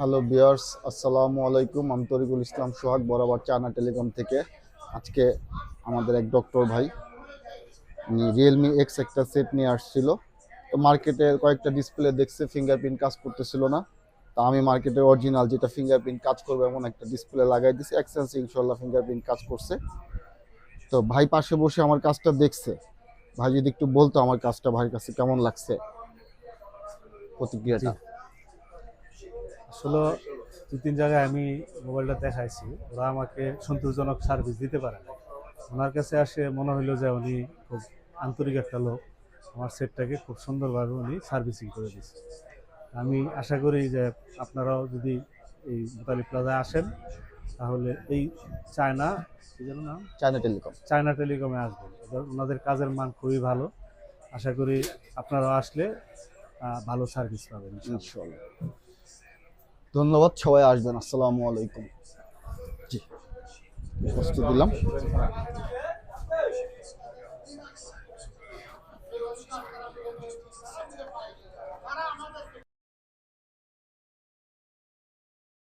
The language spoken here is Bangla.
হ্যালো বিয়ার্স আসসালামু আলাইকুম আমি তরিকুল ইসলাম সোহাগ, বরাবর চায়না টেলিকম থেকে। আজকে আমাদের এক ডক্টর ভাই রিয়েলমি এক্স একটা সেট নিয়ে আসছিল। তো মার্কেটের কয়েকটা ডিসপ্লে দেখছে ফিঙ্গারপ্রিন্ট কাজ করতেছিল না। তা আমি মার্কেটের অরিজিনাল যেটা ফিঙ্গারপ্রিন্ট কাজ করবে এমন একটা ডিসপ্লে লাগাই দিছি। এক্সেন্স ইনশাল্লাহ ফিঙ্গারপ্রিন্ট কাজ করছে। তো ভাই পাশে বসে আমার কাজটা দেখছে। ভাই যদি একটু বলতো আমার কাজটা ভাইয়ের কাছে কেমন লাগছে? প্রতিক্রিয়াটা। আসলে দু তিন জায়গায় আমি মোবাইলটা দেখাইছি ওরা আমাকে সন্তোষজনক সার্ভিস দিতে পারে না ওনার কাছে আসে মনে হলো যে উনি খুব আন্তরিক একটা লোক। আমার সেটটাকে খুব সুন্দরভাবে উনি সার্ভিসিং করে দিচ্ছে আমি আশা করি যে আপনারাও যদি এই মোতালি প্লাজায় আসেন তাহলে এই চায়না কি যেন নাম? China telecom. চায়না টেলিকমে আসবেন। ওনাদের কাজের মান খুবই ভালো। আশা করি আপনারাও আসলে ভালো সার্ভিস পাবেন ইনশাল্লাহ ধন্যবাদ সবাই আসবেন আসসালামু আলাইকুম। জি প্রস্তুত দিলাম